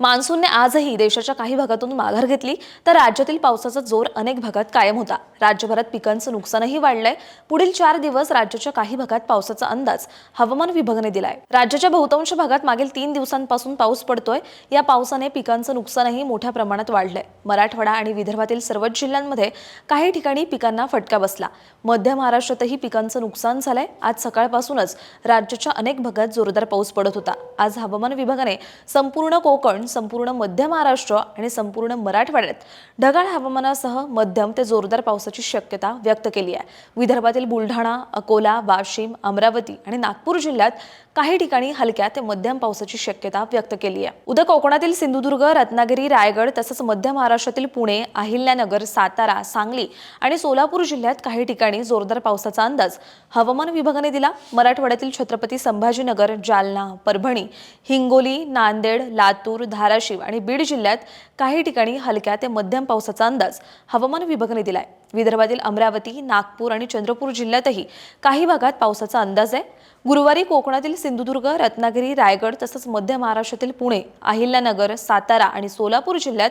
मान्सूनने आजही देशाच्या काही भागातून माघार घेतली तर राज्यातील पावसाचा जोर अनेक भागात कायम होता. राज्यभरात पिकांचं नुकसानही वाढलंय. पुढील चार दिवस राज्याच्या काही भागात पावसाचा अंदाज हवामान विभागाने दिलाय. राज्याच्या बहुतांश भागात मागील तीन दिवसांपासून पाऊस पडतोय. या पावसाने पिकांचं नुकसानही मोठ्या प्रमाणात वाढलंय. मराठवाडा आणि विदर्भातील सर्वच जिल्ह्यांमध्ये काही ठिकाणी पिकांना फटका बसला. मध्य महाराष्ट्रातही पिकांचं नुकसान झालंय. आज सकाळपासूनच राज्याच्या अनेक भागात जोरदार पाऊस पडत होता. आज हवामान विभागाने संपूर्ण कोकण संपूर्ण मध्य महाराष्ट्र आणि संपूर्ण मराठवाड्यात ढगाळ हवामानासह मध्यम ते जोरदार पावसाची शक्यता व्यक्त केली आहे. विदर्भातील बुलढाणा अकोला वाशिम अमरावती आणि नागपूर जिल्ह्यात काही ठिकाणी हलक्या ते मध्यम पावसाची शक्यता व्यक्त केली आहे. उद्या कोकणातील सिंधुदुर्ग रत्नागिरी रायगड तसंच मध्य महाराष्ट्रातील पुणे अहिल्यानगर सातारा सांगली आणि सोलापूर जिल्ह्यात काही ठिकाणी जोरदार पावसाचा अंदाज हवामान विभागाने दिला. मराठवाड्यातील छत्रपती संभाजीनगर जालना परभणी हिंगोली नांदेड लातूर धाराशिव आणि बीड जिल्ह्यात काही ठिकाणी हलक्या ते मध्यम पावसाचा अंदाज हवामान विभागाने दिलाय. विदर्भातील अमरावती नागपूर आणि चंद्रपूर जिल्ह्यातही काही भागात पावसाचा अंदाज आहे. गुरुवारी कोकणातील सिंधुदुर्ग रत्नागिरी रायगड तसंच मध्य महाराष्ट्रातील पुणे अहिल्यानगर सातारा आणि सोलापूर जिल्ह्यात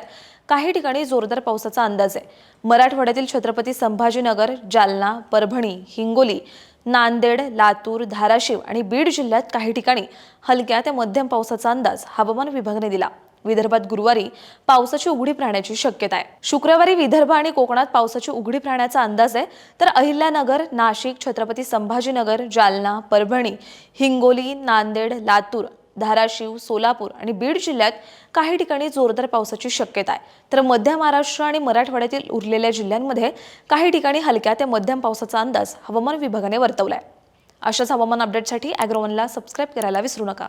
काही ठिकाणी जोरदार पावसाचा अंदाज आहे. मराठवाड्यातील छत्रपती संभाजीनगर जालना परभणी हिंगोली नांदेड लातूर धाराशिव आणि बीड जिल्ह्यात काही ठिकाणी हलक्या ते मध्यम पावसाचा अंदाज हवामान विभागाने दिला. विदर्भात गुरुवारी पावसाची उघडीप राहण्याची शक्यता आहे. शुक्रवारी विदर्भ आणि कोकणात पावसाची उघडीप राहण्याचा अंदाज आहे. तर अहिल्यानगर नाशिक छत्रपती संभाजीनगर जालना परभणी हिंगोली नांदेड लातूर धाराशिव सोलापूर आणि बीड जिल्ह्यात काही ठिकाणी जोरदार पावसाची शक्यता आहे. तर मध्य महाराष्ट्र आणि मराठवाड्यातील उरलेल्या जिल्ह्यांमध्ये काही ठिकाणी हलक्या ते मध्यम पावसाचा अंदाज हवामान विभागाने वर्तवला आहे अशाच हवामान अपडेटसाठी अॅग्रोवनला सबस्क्राईब करायला विसरू नका.